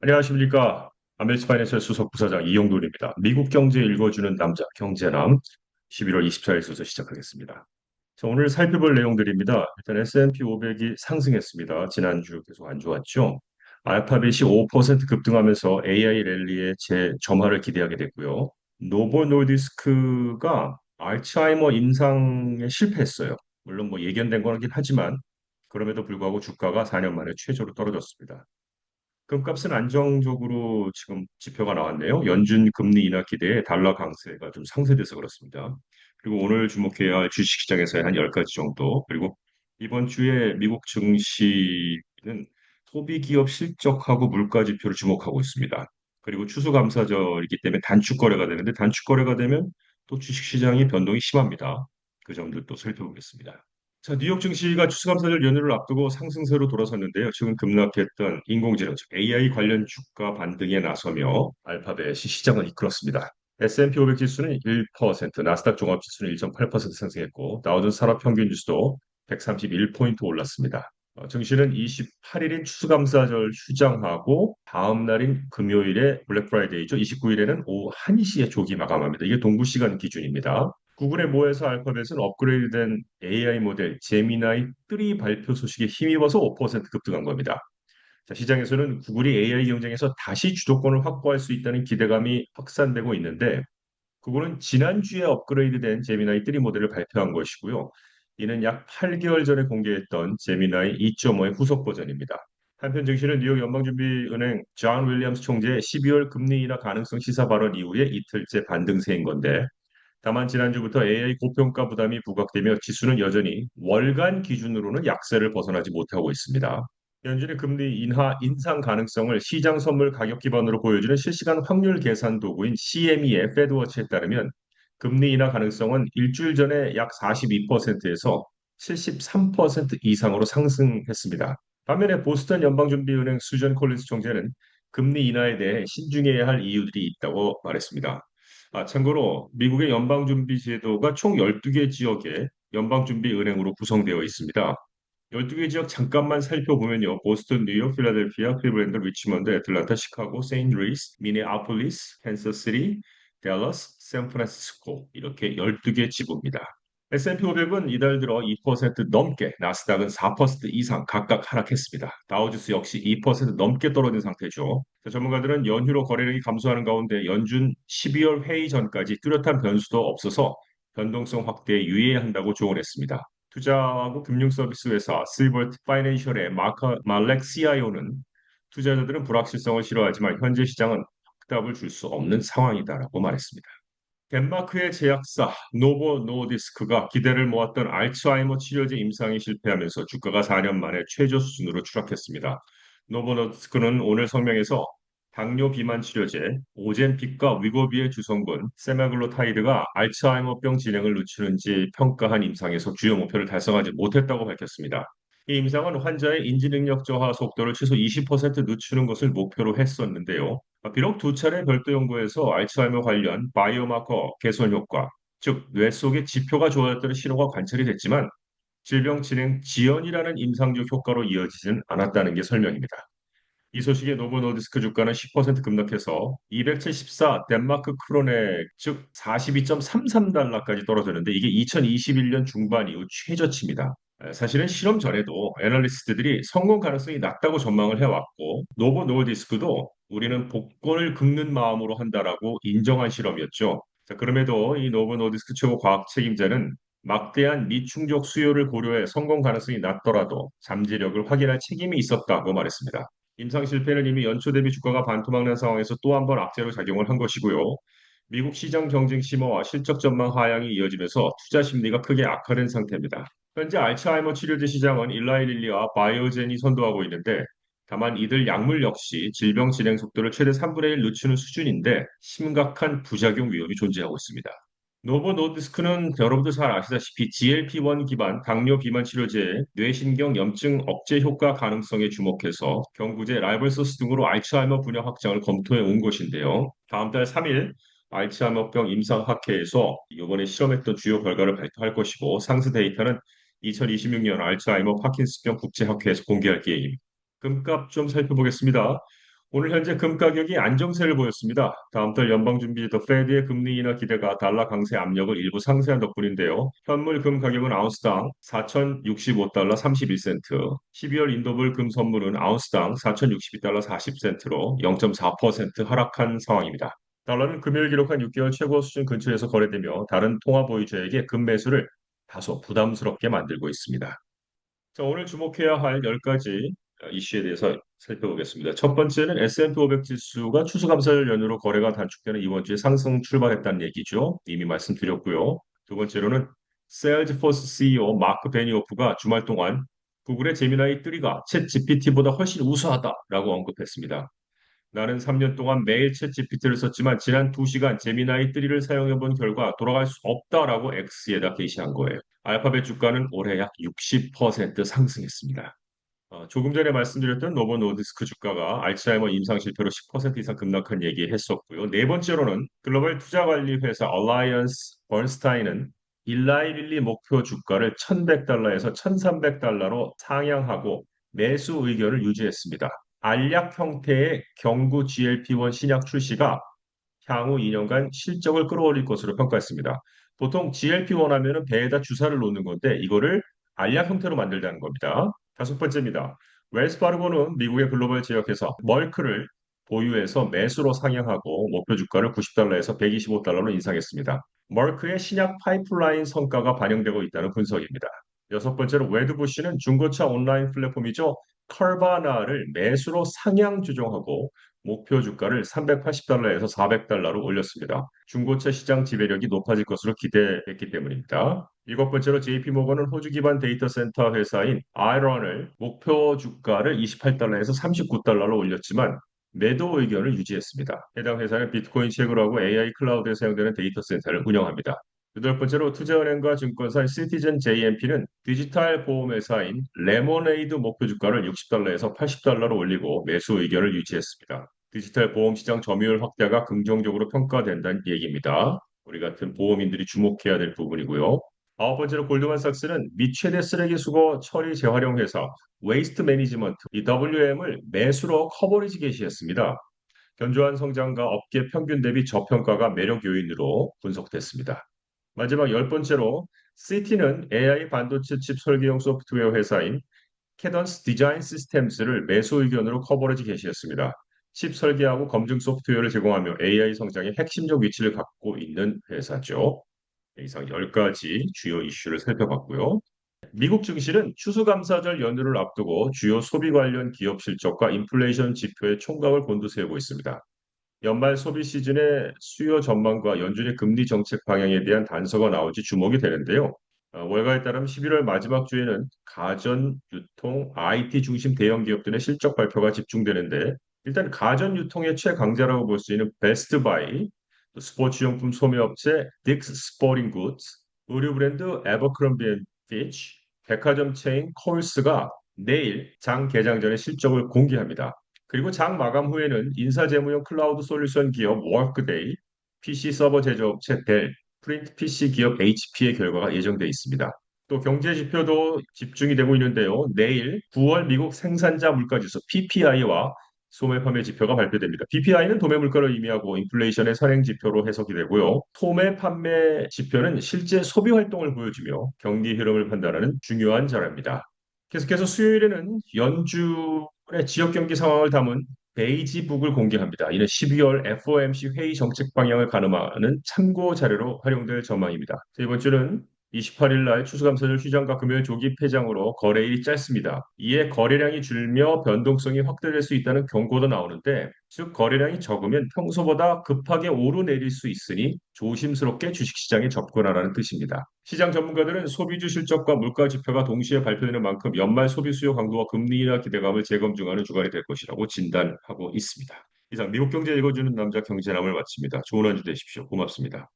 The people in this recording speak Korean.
안녕하십니까. 아메리스 파이낸셜 수석 부사장 이용돈입니다. 미국 경제 읽어주는 남자, 경제남 11월 24일 순서 시작하겠습니다. 자, 오늘 살펴볼 내용들입니다. 일단 S&P 500이 상승했습니다. 지난주 계속 안 좋았죠. 알파벳이 5% 급등하면서 AI 랠리의 재점화를 기대하게 됐고요. 노보 노디스크가 알츠하이머 임상에 실패했어요. 물론 뭐 예견된 거긴 하지만 그럼에도 불구하고 주가가 4년 만에 최저로 떨어졌습니다. 금값은 안정적으로 지금 지표가 나왔네요. 연준 금리 인하 기대에 달러 강세가 좀 상쇄돼서 그렇습니다. 그리고 오늘 주목해야 할 주식시장에서의 한 10가지 정도. 그리고 이번 주에 미국 증시는 소비 기업 실적하고 물가 지표를 주목하고 있습니다. 그리고 추수감사절이기 때문에 단축 거래가 되는데 단축 거래가 되면 또 주식시장이 변동이 심합니다. 그 점들도 살펴보겠습니다. 자, 뉴욕 증시가 추수감사절 연휴를 앞두고 상승세로 돌아섰는데요. 최근 급락했던 인공지능, 즉 AI 관련 주가 반등에 나서며 알파벳이 시장을 이끌었습니다. S&P 500 지수는 1%, 나스닥 종합 지수는 1.8% 상승했고 다우존스 산업 평균 지수도 131포인트 올랐습니다. 어, 증시는 28일인 추수감사절 휴장하고 다음 날인 금요일에 블랙 프라이데이죠. 29일에는 오후 1시에 조기 마감합니다. 이게 동부 시간 기준입니다. 구글의 모에서 알파벳은 업그레이드된 AI 모델 제미나이 3 발표 소식에 힘입어서 5% 급등한 겁니다. 자, 시장에서는 구글이 AI 경쟁에서 다시 주도권을 확보할 수 있다는 기대감이 확산되고 있는데 구글은 지난주에 업그레이드된 제미나이 3 모델을 발표한 것이고요. 이는 약 8개월 전에 공개했던 제미나이 2.5의 후속 버전입니다. 한편 증시는 뉴욕 연방준비은행 존 윌리엄스 총재의 12월 금리 인하 가능성 시사 발언 이후에 이틀째 반등세인 건데 다만 지난주부터 AI 고평가 부담이 부각되며 지수는 여전히 월간 기준으로는 약세를 벗어나지 못하고 있습니다. 연준의 금리 인하 인상 가능성을 시장 선물 가격 기반으로 보여주는 실시간 확률 계산 도구인 CME의 페드워치에 따르면 금리 인하 가능성은 일주일 전에 약 42%에서 73% 이상으로 상승했습니다. 반면에 보스턴 연방준비은행 수전 콜린스 총재는 금리 인하에 대해 신중해야 할 이유들이 있다고 말했습니다. 아, 참고로 미국의 연방준비제도가 총 12개 지역의 연방준비은행으로 구성되어 있습니다. 12개 지역 잠깐만 살펴보면요. 보스턴, 뉴욕, 필라델피아, 클리브랜드, 리치먼드, 애틀란타, 시카고, 세인트루이스, 미네아폴리스, 캔서시티, 댈러스, 샌프란시스코 이렇게 12개 지부입니다. S&P 500은 이달 들어 2% 넘게, 나스닥은 4% 이상 각각 하락했습니다. 다우지수 역시 2% 넘게 떨어진 상태죠. 전문가들은 연휴로 거래량이 감소하는 가운데 연준 12월 회의 전까지 뚜렷한 변수도 없어서 변동성 확대에 유의해야 한다고 조언했습니다. 투자하고 금융 서비스 회사 실버트 파이낸셜의 마커 말렉 CIO는 투자자들은 불확실성을 싫어하지만 현재 시장은 확답을 줄 수 없는 상황이다라고 말했습니다. 덴마크의 제약사 노보 노디스크가 기대를 모았던 알츠하이머 치료제 임상이 실패하면서 주가가 4년 만에 최저 수준으로 추락했습니다. 노보 노디스크는 오늘 성명에서 당뇨 비만 치료제 오젠픽과 위고비의 주성분 세마글로타이드가 알츠하이머병 진행을 늦추는지 평가한 임상에서 주요 목표를 달성하지 못했다고 밝혔습니다. 이 임상은 환자의 인지 능력 저하 속도를 최소 20% 늦추는 것을 목표로 했었는데요. 비록 두 차례 별도 연구에서 알츠하이머 관련 바이오마커 개선 효과, 즉 뇌 속의 지표가 좋아졌다는 신호가 관찰이 됐지만 질병 진행 지연이라는 임상적 효과로 이어지진 않았다는 게 설명입니다. 이 소식에 노보 노디스크 주가는 10% 급락해서 274 덴마크 크로네 즉 42.33달러까지 떨어졌는데 이게 2021년 중반 이후 최저치입니다. 사실은 실험 전에도 애널리스트들이 성공 가능성이 낮다고 전망을 해왔고 노보 노디스크도 우리는 복권을 긁는 마음으로 한다라고 인정한 실험이었죠. 자, 그럼에도 이 노보 노디스크 최고 과학 책임자는 막대한 미충족 수요를 고려해 성공 가능성이 낮더라도 잠재력을 확인할 책임이 있었다고 말했습니다. 임상 실패는 이미 연초 대비 주가가 반토막난 상황에서 또 한 번 악재로 작용을 한 것이고요. 미국 시장 경쟁 심화와 실적 전망 하향이 이어지면서 투자 심리가 크게 악화된 상태입니다. 현재 알츠하이머 치료제 시장은 일라이 릴리와 바이오젠이 선도하고 있는데 다만 이들 약물 역시 질병 진행 속도를 최대 3분의 1 늦추는 수준인데 심각한 부작용 위험이 존재하고 있습니다. 노보 노디스크는 여러분도 잘 아시다시피 GLP-1 기반 당뇨 비만 치료제의 뇌신경 염증 억제 효과 가능성에 주목해서 경구제 라이벌서스 등으로 알츠하이머 분야 확장을 검토해 온 것인데요. 다음 달 3일 알츠하이머병 임상학회에서 이번에 실험했던 주요 결과를 발표할 것이고 상세 데이터는 2026년 알츠하이머 파킨스병 국제학회에서 공개할 계획입니다. 금값 좀 살펴보겠습니다. 오늘 현재 금 가격이 안정세를 보였습니다. 다음 달 연방준비 더 페드의 금리 인하 기대가 달러 강세 압력을 일부 상쇄한 덕분인데요. 현물 금 가격은 아운스당 4,065달러 31센트, 12월 인도불 금 선물은 아운스당 4,062달러 40센트로 0.4% 하락한 상황입니다. 달러는 금요일 기록한 6개월 최고 수준 근처에서 거래되며 다른 통화 보유자에게 금 매수를 다소 부담스럽게 만들고 있습니다. 자, 오늘 주목해야 할 10가지 이슈에 대해서 살펴보겠습니다. 첫 번째는 S&P 500 지수가 추수감사절 연휴로 거래가 단축되는 이번 주에 상승 출발했다는 얘기죠. 이미 말씀드렸고요. 두 번째로는 세일즈포스 CEO 마크 베니오프가 주말 동안 구글의 제미나이 3가 챗 GPT보다 훨씬 우수하다라고 언급했습니다. 나는 3년 동안 매일 챗 GPT를 썼지만 지난 2시간 제미나이 3를 사용해 본 결과 돌아갈 수 없다라고 X에다 게시한 거예요. 알파벳 주가는 올해 약 60% 상승했습니다. 어, 조금 전에 말씀드렸던 노보 노디스크 주가가 알츠하이머 임상 실패로 10% 이상 급락한 얘기 했었고요. 네 번째로는 글로벌 투자 관리 회사 얼라이언스 번스타인은 일라이릴리 목표 주가를 1,100달러에서 1,300달러로 상향하고 매수 의견을 유지했습니다. 알약 형태의 경구 GLP-1 신약 출시가 향후 2년간 실적을 끌어올릴 것으로 평가했습니다. 보통 GLP-1 하면은 배에다 주사를 놓는 건데 이거를 알약 형태로 만들자는 겁니다. 다섯 번째입니다. 웰스파르고는 미국의 글로벌 제약회사 멀크를 보유해서 매수로 상향하고 목표 주가를 90달러에서 125달러로 인상했습니다. 멀크의 신약 파이프라인 성과가 반영되고 있다는 분석입니다. 여섯 번째로 웨드부시는 중고차 온라인 플랫폼이죠. 컬바나를 매수로 상향 조정하고 목표 주가를 380달러에서 400달러로 올렸습니다. 중고차 시장 지배력이 높아질 것으로 기대했기 때문입니다. 일곱 번째로 JP모건은 호주 기반 데이터 센터 회사인 아이런을 목표 주가를 28달러에서 39달러로 올렸지만 매도 의견을 유지했습니다. 해당 회사는 비트코인 채굴 하고 AI 클라우드에 사용되는 데이터 센터를 운영합니다. 여덟 번째로 투자은행과 증권사 시티즌 JMP는 디지털 보험회사인 레모네이드 목표 주가를 60달러에서 80달러로 올리고 매수 의견을 유지했습니다. 디지털 보험 시장 점유율 확대가 긍정적으로 평가된다는 얘기입니다. 우리 같은 보험인들이 주목해야 될 부분이고요. 아홉 번째로 골드만삭스는 미 최대 쓰레기 수거 처리 재활용 회사 웨이스트 매니지먼트 이 WM을 매수로 커버리지 게시했습니다. 견조한 성장과 업계 평균 대비 저평가가 매력 요인으로 분석됐습니다. 마지막 열 번째로 CT는 AI 반도체 칩 설계용 소프트웨어 회사인 캐던스 디자인 시스템스를 매수 의견으로 커버리지 게시했습니다. 칩 설계하고 검증 소프트웨어를 제공하며 AI 성장의 핵심적 위치를 갖고 있는 회사죠. 이상 10가지 주요 이슈를 살펴봤고요. 미국 증시는 추수감사절 연휴를 앞두고 주요 소비 관련 기업 실적과 인플레이션 지표의 총각을 곤두세우고 있습니다. 연말 소비 시즌의 수요 전망과 연준의 금리 정책 방향에 대한 단서가 나올지 주목이 되는데요. 어, 월가에 따르면 11월 마지막 주에는 가전, 유통, IT 중심 대형 기업들의 실적 발표가 집중되는데 일단 가전 유통의 최강자라고 볼 수 있는 베스트바이, 스포츠용품 소매업체 딕스 스포링 굿즈, 의류 브랜드 에버크럼비 앤 피치, 백화점 체인 콜스가 내일 장 개장 전에 실적을 공개합니다. 그리고 장 마감 후에는 인사재무용 클라우드 솔루션 기업 워크데이, PC 서버 제조업체 델, 프린트 PC 기업 HP의 결과가 예정돼 있습니다. 또 경제 지표도 집중이 되고 있는데요. 내일 9월 미국 생산자 물가 지수 PPI와 소매 판매 지표가 발표됩니다. PPI는 도매 물가를 의미하고 인플레이션의 선행 지표로 해석이 되고요. 소매 판매 지표는 실제 소비 활동을 보여주며 경기 흐름을 판단하는 중요한 자료입니다. 계속해서 수요일에는 연 준의 지역 경기 상황을 담은 베이지북을 공개합니다. 이는 12월 FOMC 회의 정책 방향을 가늠하는 참고 자료로 활용될 전망입니다. 이번 주는 28일 날 추수감사절 휴장과 금요일 조기 폐장으로 거래일이 짧습니다. 이에 거래량이 줄며 변동성이 확대될 수 있다는 경고도 나오는데 즉 거래량이 적으면 평소보다 급하게 오르내릴 수 있으니 조심스럽게 주식시장에 접근하라는 뜻입니다. 시장 전문가들은 소비주 실적과 물가 지표가 동시에 발표되는 만큼 연말 소비 수요 강도와 금리 인하 기대감을 재검증하는 주간이 될 것이라고 진단하고 있습니다. 이상 미국 경제 읽어주는 남자 경제남을 마칩니다. 좋은 한 주 되십시오. 고맙습니다.